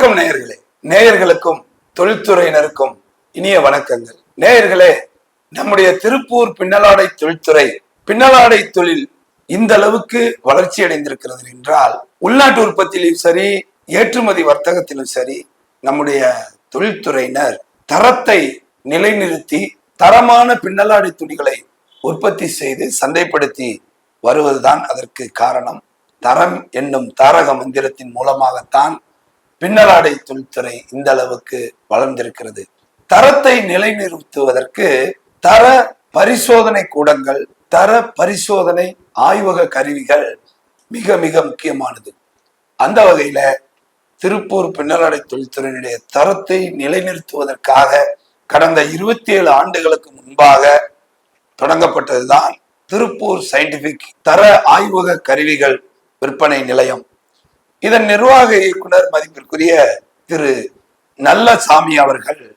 வணக்கம் நேயர்களே. நேயர்களுக்கும் தொழில்துறையினருக்கும் இனிய வணக்கங்கள். நேயர்களே நம்முடைய திருப்பூர் பின்னலாடை தொழில்துறை பின்னலாடை தொழில் இந்த அளவுக்கு வளர்ச்சி அடைந்திருக்கிறது என்றால் உள்நாட்டு உற்பத்தியிலும் சரி ஏற்றுமதி வர்த்தகத்திலும் சரி நம்முடைய தொழில்துறையினர் தரத்தை நிலைநிறுத்தி தரமான பின்னலாடை துணிகளை உற்பத்தி செய்து சந்தைப்படுத்தி வருவதுதான் அதற்கு காரணம். தரம் என்னும் தாரக மந்திரத்தின் மூலமாகத்தான் பின்னலாடை தொழில்துறை இந்த அளவுக்கு வளர்ந்திருக்கிறது. தரத்தை நிலைநிறுத்துவதற்கு தர பரிசோதனை கூடங்கள் தர பரிசோதனை ஆய்வக கருவிகள் மிக மிக முக்கியமானது. அந்த வகையில திருப்பூர் பின்னலாடை தொழில்துறையினுடைய தரத்தை நிலைநிறுத்துவதற்காக கடந்த இருபத்தி ஏழு ஆண்டுகளுக்கு முன்பாக தொடங்கப்பட்டதுதான் திருப்பூர் சயின்டிபிக் தர ஆய்வக கருவிகள் விற்பனை நிலையம். இதன் நிர்வாக இயக்குனர் மதிப்பிற்குரிய திரு நல்லசாமி அவர்கள்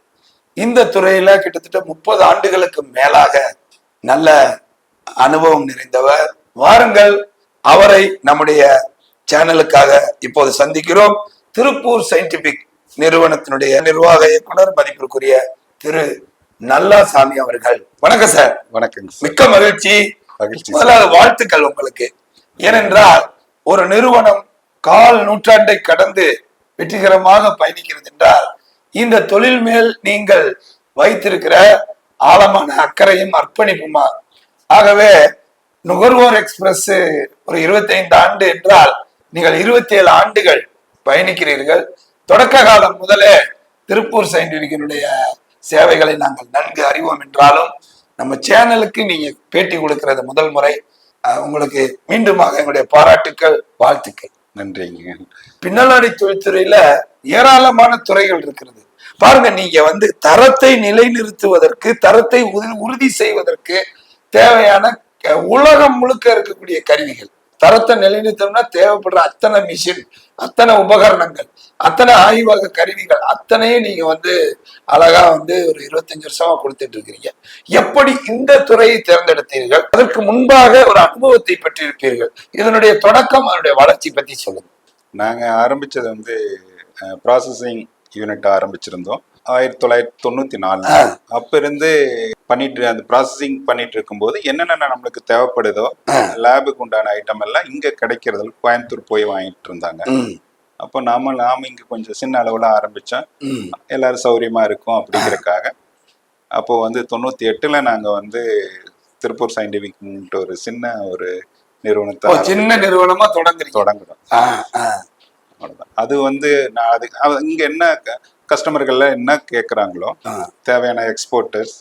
இந்த துறையில கிட்டத்தட்ட முப்பது ஆண்டுகளுக்கு மேலாக நல்ல அனுபவம் நிறைந்தவர். வாருங்கள் அவரை நம்முடைய சேனலுக்காக இப்போது சந்திக்கிறோம். திருப்பூர் சயின்டிபிக் நிறுவனத்தினுடைய நிர்வாக இயக்குனர் மதிப்பிற்குரிய திரு நல்லாசாமி அவர்கள். வணக்கம் சார். வணக்கங்க சார். மிக்க மகிழ்ச்சி. மகிழ்ச்சி வாழ்த்துக்கள் உங்களுக்கு. ஏனென்றால் ஒரு நிறுவனம் கால் நூற்றாண்டை கடந்து வெற்றிகரமாக பயணிக்கிறது என்றால் இந்த தொழில் மேல் நீங்கள் வைத்திருக்கிற ஆழமான அக்கறையும் அர்ப்பணிப்புமா ஆகவே நுகர்வோர் எக்ஸ்பிரஸ் ஒரு 25 ஆண்டு என்றால் நீங்கள் 27 ஆண்டுகள் பயணிக்கிறீர்கள். தொடக்க காலம் முதலே திருப்பூர் சயின்டிபிக்கினுடைய சேவைகளை நாங்கள் நன்கு அறிவோம் என்றாலும் நம்ம சேனலுக்கு நீங்க பேட்டி கொடுக்கிறது முதல் முறை. உங்களுக்கு மீண்டுமாக எங்களுடைய பாராட்டுக்கள் வாழ்த்துக்கள். நன்றிங்க. பின்னலாடை தொழில்துறையில ஏராளமான துறைகள் இருக்கிறது. பாருங்க நீங்க வந்து தரத்தை நிலைநிறுத்துவதற்கு தரத்தை உறு- உறுதி செய்வதற்கு தேவையான உலகம் முழுக்க இருக்கக்கூடிய கருவிகள். தரத்தை நிலைநிறுத்தணும்னா தேவைப்படுற அத்தனை மிஷின் அத்தனை உபகரணங்கள் அத்தனை ஆய்வக கருவிகள் அத்தனையும் நீங்க வந்து அழகா வந்து ஒரு இருபத்தஞ்சு வருஷமா கொடுத்துட்டு இருக்கிறீங்க. எப்படி இந்த துறையை தேர்ந்தெடுத்தீர்கள்? அதற்கு முன்பாக ஒரு அனுபவத்தை பெற்றிருப்பீர்கள். இதனுடைய தொடக்கம் அதனுடைய வளர்ச்சி பத்தி சொல்லுங்க. நாங்க ஆரம்பிச்சது வந்து ப்ராசஸிங் யூனிட் ஆரம்பிச்சிருந்தோம். ஆயிரத்தி தொள்ளாயிரத்தி தொண்ணூத்தி நாலு. அப்ப இருந்து பண்ணிட்டு அந்த ப்ராசஸிங் பண்ணிட்டு இருக்கும்போது என்னென்ன நம்மளுக்கு தேவைப்படுதோ. லேபுக்கு உண்டான ஐட்டம் எல்லாம் இங்க கிடைக்கிறதுல கோயம்புத்தூர் போய் வாங்கிட்டு இருந்தாங்க. அப்போ நாம நாம இங்க கொஞ்சம் சின்ன அளவுல ஆரம்பிச்சா ம், எல்லாரும் சௌரியமா இருக்கும் அப்படிங்கறக்காக அப்போ வந்து தொண்ணூத்தி எட்டுல நாங்க வந்து திருப்பூர் சயின்டிபிக் ஒரு சின்ன ஒரு நிறுவனத்தை சின்ன நிறுவனமா தொடங்குறீங்க. தொடங்குறோம். அது வந்து நான் அது இங்க என்ன கஸ்டமர்கள்ல என்ன கேக்குறாங்களோ ஆ, தேவையான எக்ஸ்போர்ட்டர்ஸ்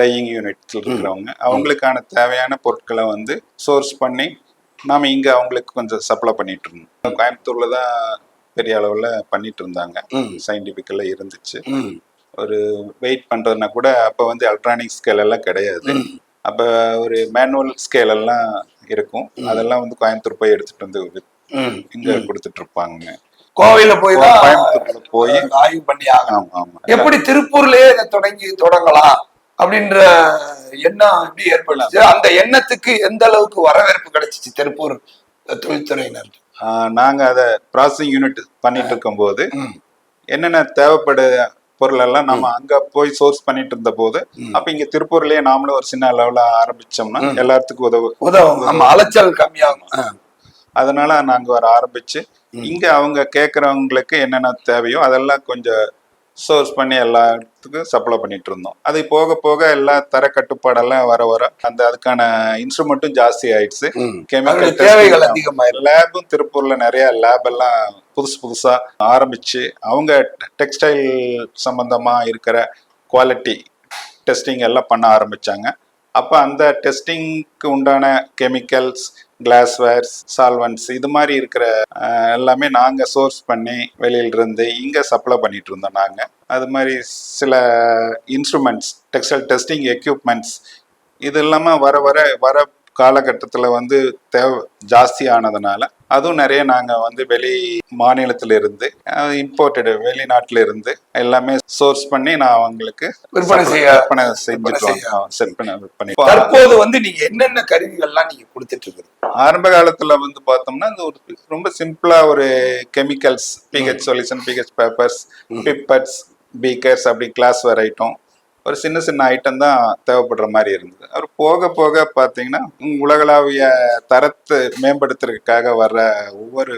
டையிங் யூனிட்ஸ் இருக்கிறவங்க. அவங்களுக்கான தேவையான பொருட்களை வந்து சோர்ஸ் பண்ணி நாம இங்க அவங்களுக்கு கொஞ்சம் சப்ளை பண்ணிட்டு இருந்தோம். கோயம்புத்தூர்ல தான் பெரிய அளவுல பண்ணிட்டு இருந்தாங்க. ம், சயின்டிபிக்கல்ல இருந்துச்சு. ஒரு வெயிட் பண்றதுனா கூட அப்ப வந்து எலக்ட்ரானிக் ஸ்கேல் எல்லாம் கிடையாது. அப்ப ஒரு மேனுவல் ஸ்கேல் எல்லாம் இருக்கும். அதெல்லாம் வந்து கோயம்புத்தூர் போய் எடுத்துட்டு வந்து. இங்க கொடுத்துட்டு இருப்பாங்க கோவையில போய் தான் கோயம்புத்தூர்ல போய் ஆய்வு பண்ணி ஆகணும். எப்படி திருப்பூர்லயே இதை தொடங்கி தொடங்கலாம்? அப்படின்ற எண்ணம் எப்படி ஏற்பட்டுச்சு அந்த எண்ணத்துக்கு எந்த அளவுக்கு வரவேற்பு கிடைச்சிச்சு திருப்பூர் தொழில்துறையினர்? நாங்க அதை ப்ராசஸிங் யூனிட் பண்ணிட்டு இருக்கும்போது ம், என்னென்ன தேவைப்பட பொருள் எல்லாம் நம்ம அங்க போய் சோர்ஸ் பண்ணிட்டு இருந்த போது. அப்ப இங்க திருப்பூர்லயே நாமளும் ஒரு சின்ன அளவுல ஆரம்பிச்சோம்னா. எல்லாத்துக்கும் உதவு. உதவும். நம்ம அலைச்சல் கம்மியாகும். அதனால நாங்க வர ஆரம்பிச்சு. இங்க அவங்க கேக்குறவங்களுக்கு என்னென்ன தேவையோ அதெல்லாம் கொஞ்சம் சோர்ஸ் பண்ணி எல்லாத்துக்கும் சப்ளை பண்ணிட்டு இருந்தோம் அது போக போக எல்லா தர கட்டுப்பாடெல்லாம் வர வர அந்த அதுக்கான இன்ஸ்ட்ருமெண்ட்டும் ஜாஸ்தி ஆயிடுச்சு. கெமிக்கல் தேவைகள் அதிகமாயிரும் லேபும் திருப்பூர்ல நிறைய லேப் எல்லாம் புதுசு புதுசா ஆரம்பிச்சு அவங்க டெக்ஸ்டைல் சம்பந்தமா இருக்கிற குவாலிட்டி டெஸ்டிங் எல்லாம் பண்ண ஆரம்பிச்சாங்க. அப்போ அந்த டெஸ்டிங்க்கு உண்டான கெமிக்கல்ஸ் கிளாஸ்வேர்ஸ் சால்வன்ஸ் இது மாதிரி இருக்கிற எல்லாமே நாங்கள் சோர்ஸ் பண்ணி வெளியிலிருந்து இங்கே சப்ளை பண்ணிட்டு இருந்தோம் நாங்கள் அது மாதிரி சில இன்ஸ்ட்ருமெண்ட்ஸ் டெக்ஸ்டைல் டெஸ்டிங் எக்யூப்மெண்ட்ஸ் இது இல்லாமல் வர வர வர காலகட்டத்தில் வந்து தேவை ஜாஸ்தி ஆனதுனால அதுவும் நிறைய நாங்கள் வந்து வெளி மாநிலத்துல இருந்து இம்போர்ட்டடு வெளிநாட்டுல இருந்து எல்லாமே சோர்ஸ் பண்ணி நான் அவங்களுக்கு விற்பனை செய்ய விற்பனை பண்ணி தற்போது வந்து நீங்க என்னென்ன கருவிகள்லாம் நீங்க கொடுத்துட்டு இருக்குது ஆரம்ப காலத்துல வந்து பார்த்தோம்னா இந்த ஒரு ரொம்ப சிம்பிளா ஒரு chemicals pH solution pH papers pipettes beakers அப்படி கிளாஸ் வேர் ஐட்டம் ஒரு சின்ன சின்ன ஐட்டம் தான் தேவைப்படுற மாதிரி இருந்தது. அவர் போக போக பார்த்தீங்கன்னா உலகளாவிய தரத்தை மேம்படுத்துறதுக்காக வர்ற ஒவ்வொரு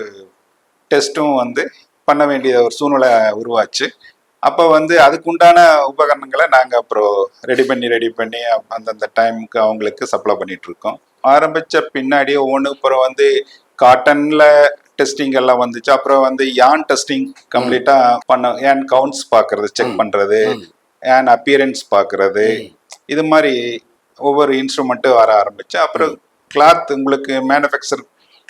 டெஸ்ட்டும் வந்து பண்ண வேண்டிய ஒரு சூழ்நிலை உருவாச்சு. அப்போ வந்து அதுக்குண்டான உபகரணங்களை நாங்கள் அப்புறம் ரெடி பண்ணி ரெடி பண்ணி அந்தந்த டைமுக்கு அவங்களுக்கு சப்ளை பண்ணிட்டு இருக்கோம். ஆரம்பிச்ச பின்னாடி ஒவ்வொன்று அப்புறம் வந்து காட்டன்ல டெஸ்டிங் எல்லாம் வந்துச்சு. அப்புறம் வந்து யான் டெஸ்டிங் கம்ப்ளீட்டா பண்ண ஏன் கவுண்ட்ஸ் பார்க்கறது செக் பண்றது ஏன் அப்பியரன்ஸ் பார்க்கறது. இது மாதிரி ஒவ்வொரு இன்ஸ்ட்ருமெண்ட்டும் வர ஆரம்பிச்சு அப்புறம் கிளாத் உங்களுக்கு மேனுஃபேக்சர்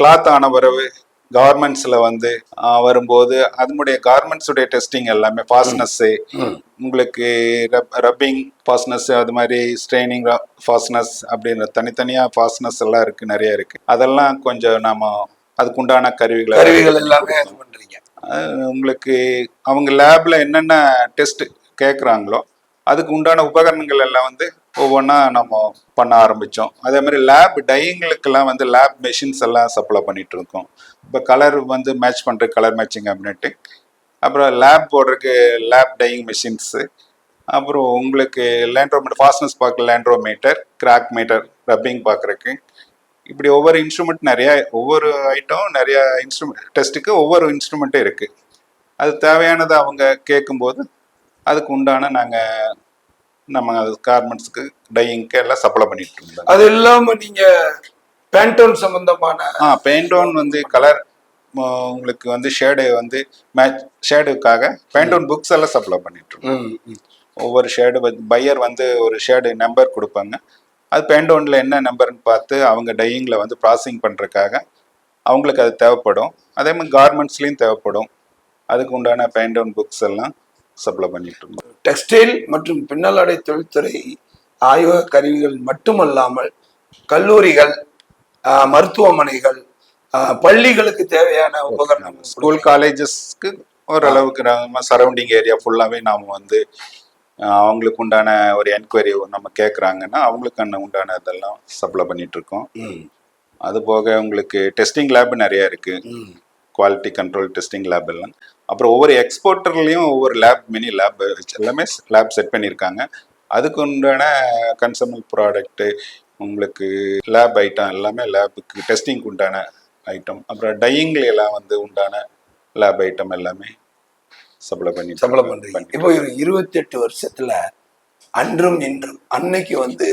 கிளாத் ஆன பிறகு கவர்மெண்ட்ஸ்ல வந்து வரும்போது அதனுடைய உடைய டெஸ்டிங் எல்லாமே ஃபாஸ்ட்னஸ் உங்களுக்கு ரப்பிங் ஃபாஸ்ட்னஸ் அது மாதிரி ஸ்ட்ரெயினிங் ஃபாஸ்ட்னஸ் அப்படின்னு தனித்தனியா ஃபாஸ்ட்னஸ் எல்லாம் இருக்கு நிறைய இருக்கு. அதெல்லாம் கொஞ்சம் நாம அதுக்குண்டான கருவிகளை கருவிகள் எல்லாமே இது பண்றீங்க. அஹ் உங்களுக்கு அவங்க லேப்ல என்னென்ன டெஸ்ட் கேட்குறாங்களோ அதுக்கு உண்டான உபகரணங்கள் எல்லாம் வந்து ஒவ்வொன்றா நம்ம பண்ண ஆரம்பித்தோம் அதே மாதிரி லேப் டையிங்களுக்கெல்லாம் வந்து லேப் மெஷின்ஸ் எல்லாம் சப்ளை பண்ணிட்டு இருக்கோம் இப்போ கலர் வந்து மேட்ச் பண்ணுற கலர் மேட்சிங் அப்படின்ட்டு அப்புறம் லேப் போடுறதுக்கு லேப் டையிங் மிஷின்ஸு அப்புறம் உங்களுக்கு லேண்ட்ரோமீட்டர் ஃபாஸ்ட்னஸ் பார்க்க லேண்ட்ரோமீட்டர் கிராக் மீட்டர் ரப்பிங் பார்க்குறக்கு இப்படி ஒவ்வொரு இன்ஸ்ட்ருமெண்ட் நிறையா ஒவ்வொரு ஐட்டம் நிறையா இன்ஸ்ட்ருமெண்ட் டெஸ்ட்டுக்கு ஒவ்வொரு இன்ஸ்ட்ருமெண்ட்டும் இருக்குது அது தேவையானதை அவங்க கேட்கும்போது அதுக்கு உண்டான நாங்கள் நம்ம கார்மெண்ட்ஸ்க்கு டையிங்க்கு எல்லாம் சப்ளை பண்ணிட்டு இருந்தோம். அது இல்லாம நீங்க பேண்டோன் சம்பந்தமான ஆ பெயிண்டோன் வந்து கலர் உங்களுக்கு வந்து ஷேடு வந்து மேட்ச் ஷேடுக்காக பெயிண்டோன் புக்ஸ் எல்லாம் சப்ளை பண்ணிட்டு இருக்கோம். ஒவ்வொரு ஷேடு பையர் வந்து ஒரு ஷேடு நம்பர் கொடுப்பாங்க. அது பேண்டோனில் என்ன நம்பர்னு பார்த்து அவங்க டையிங்கில் வந்து ப்ராசஸிங் பண்ணுறதுக்காக அவங்களுக்கு அது தேவைப்படும். அதே மாதிரி கார்மெண்ட்ஸ்லேயும் தேவைப்படும். அதுக்கு உண்டான பேண்டோன் புக்ஸ் எல்லாம் சப்ளை பண்ணிட்டு இருந்தோம். டெக்ஸ்டைல் மற்றும் பின்னலாடை தொழில்துறை ஆய்வக கருவிகள் மட்டுமல்லாமல் கல்லூரிகள் மருத்துவமனைகள் பள்ளிகளுக்கு தேவையான உபகரணங்கள். ஸ்கூல் காலேஜஸ்க்கு ஓரளவுக்கு நம்ம சரௌண்டிங் ஏரியா ஃபுல்லாகவே நாம் வந்து அவங்களுக்கு உண்டான ஒரு என்கொயரி நம்ம கேட்குறாங்கன்னா அவங்களுக்கான உண்டான இதெல்லாம் சப்ளை பண்ணிட்டு இருக்கோம். அது போக உங்களுக்கு டெஸ்டிங் லேப் நிறைய இருக்கு. குவாலிட்டி கண்ட்ரோல் டெஸ்டிங் லேப் எல்லாம். அப்புறம் ஒவ்வொரு எக்ஸ்போர்ட்டர்லையும் ஒவ்வொரு லேப் மினி லேப் எல்லாமே லேப் செட் பண்ணியிருக்காங்க. அதுக்கு உண்டான கன்சூமர் ப்ராடக்ட்டு உங்களுக்கு லேப் ஐட்டம் எல்லாமே லேபுக்கு டெஸ்டிங்க்கு உண்டான ஐட்டம் அப்புறம் டையிங்ல எல்லாம் வந்து உண்டான லேப் ஐட்டம் எல்லாமே சப்ளை பண்ணி சம்பளம் பண்றீங்க. இப்போ ஒரு இருபத்தி எட்டு வருஷத்துல அன்றும் இன்றும் அன்னைக்கு வந்து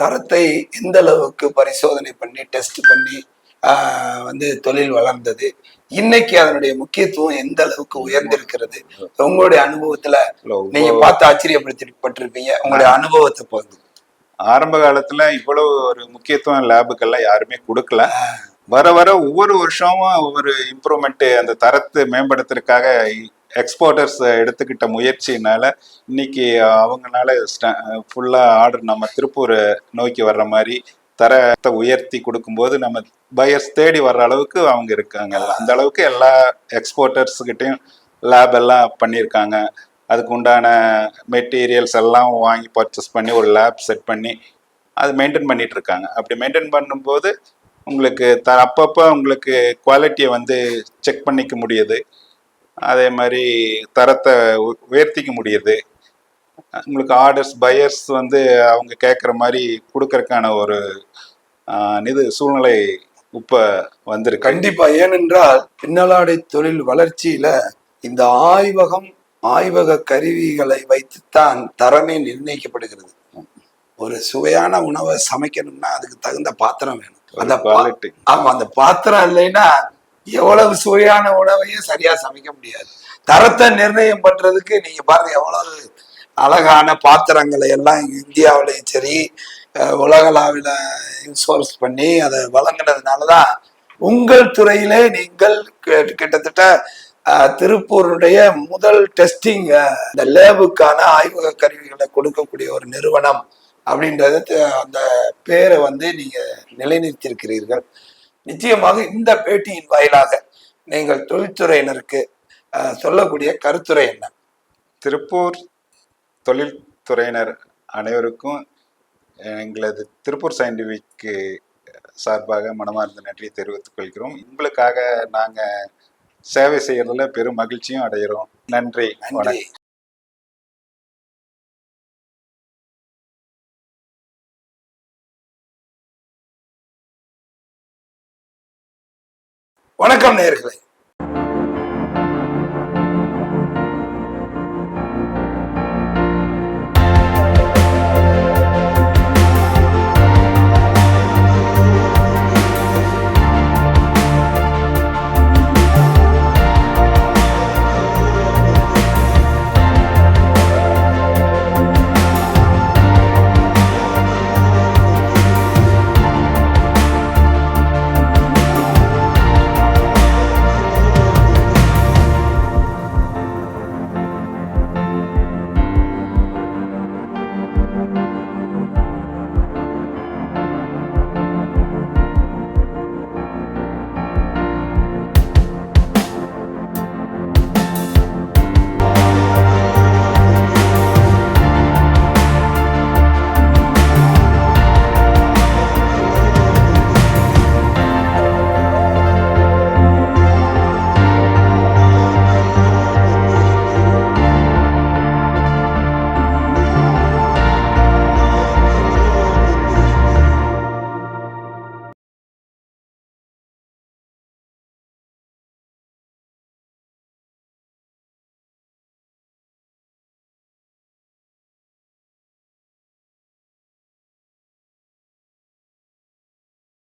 தரத்தை எந்த அளவுக்கு பரிசோதனை பண்ணி டெஸ்ட் பண்ணி வந்து தொழில் வளர்ந்தது. இன்னைக்கு அதனுடைய முக்கியத்துவம் எந்த அளவுக்கு உயர்ந்திருக்கிறது? உங்களுடைய அனுபவத்துல நீங்க பார்த்து ஆச்சரியப்படுத்தப்பட்டிருப்பீங்க உங்களுடைய அனுபவத்தை பகிர்ந்து ஆரம்ப காலத்துல இவ்வளவு ஒரு முக்கியத்துவம் லேபுக்கெல்லாம் யாருமே கொடுக்கல. வர வர ஒவ்வொரு வருஷமும் ஒவ்வொரு இம்ப்ரூவ்மெண்ட் அந்த தரத்தை மேம்படுத்துறதுக்காக எக்ஸ்போர்ட்டர்ஸ் எடுத்துக்கிட்ட முயற்சினால இன்னைக்கு அவங்கனால ஃபுல்லா ஆர்டர் நம்ம திருப்பூர் நோக்கி வர்ற மாதிரி தரத்தை உயர்த்தி கொடுக்கும்போது நம்ம பையர்ஸ் தேடி வர்ற அளவுக்கு அவங்க இருக்காங்க. அந்த அளவுக்கு எல்லா எக்ஸ்போர்ட்டர்ஸ்கிட்டையும் லேப் எல்லாம் பண்ணியிருக்காங்க. அதுக்கு உண்டான மெட்டீரியல்ஸ் எல்லாம் வாங்கி பர்ச்சேஸ் பண்ணி ஒரு லேப் செட் பண்ணி அது மெயின்டைன் பண்ணிட்டு இருக்காங்க அப்படி மெயின்டைன் பண்ணும்போது உங்களுக்கு த அப்பப்போ உங்களுக்கு குவாலிட்டியை வந்து செக் பண்ணிக்க முடியுது. அதே மாதிரி தரத்தை உயர்த்திக்க முடியுது. உங்களுக்கு ஆர்டர்ஸ் பையர்ஸ் வந்து அவங்க கேட்குற மாதிரி கொடுக்கறதுக்கான ஒரு இது சூழ்நிலை இப்ப வந்திருக்கு. கண்டிப்பா. ஏனென்றால் பின்னலாடை தொழில் வளர்ச்சியில இந்த ஆய்வகம் ஆய்வக கருவிகளை வைத்துத்தான் தரமே நிர்ணயிக்கப்படுகிறது. ஒரு சுவையான உணவை சமைக்கணும்னா அதுக்கு தகுந்த பாத்திரம் வேணும். அந்த ஆமா அந்த பாத்திரம் இல்லைன்னா எவ்வளவு சுவையான உணவையும் சரியா சமைக்க முடியாது. தரத்தை நிர்ணயம் பண்றதுக்கு நீங்க பாருங்க எவ்வளவு அழகான பாத்திரங்களை எல்லாம் இந்தியாவிலையும் சரி உலகளாவில் உலகளாவில பண்ணி அதை வழங்கினதுனாலதான் உங்கள் துறையிலே நீங்கள் கிட்டத்தட்ட திருப்பூருடைய முதல் டெஸ்டிங் இந்த லேபுக்கான ஆய்வக கருவிகளை கொடுக்கக்கூடிய ஒரு நிறுவனம் அப்படின்றத அந்த பேரை வந்து நீங்க நிலைநிறுத்தியிருக்கிறீர்கள். நிச்சயமாக இந்த பேட்டியின் வாயிலாக நீங்கள் தொழில்துறையினருக்கு சொல்லக்கூடிய கருத்துரை என்ன? திருப்பூர் தொழில்துறையினர் அனைவருக்கும் எங்களது திருப்பூர் சயின்டிஃபிக் சார்பாக மனமார்ந்த நன்றியை தெரிவித்துக் கொள்கிறோம். உங்களுக்காக நாங்கள் சேவை செய்யறதுல பெரும் மகிழ்ச்சியும் அடைகிறோம் நன்றி. வணக்கம். வணக்கம்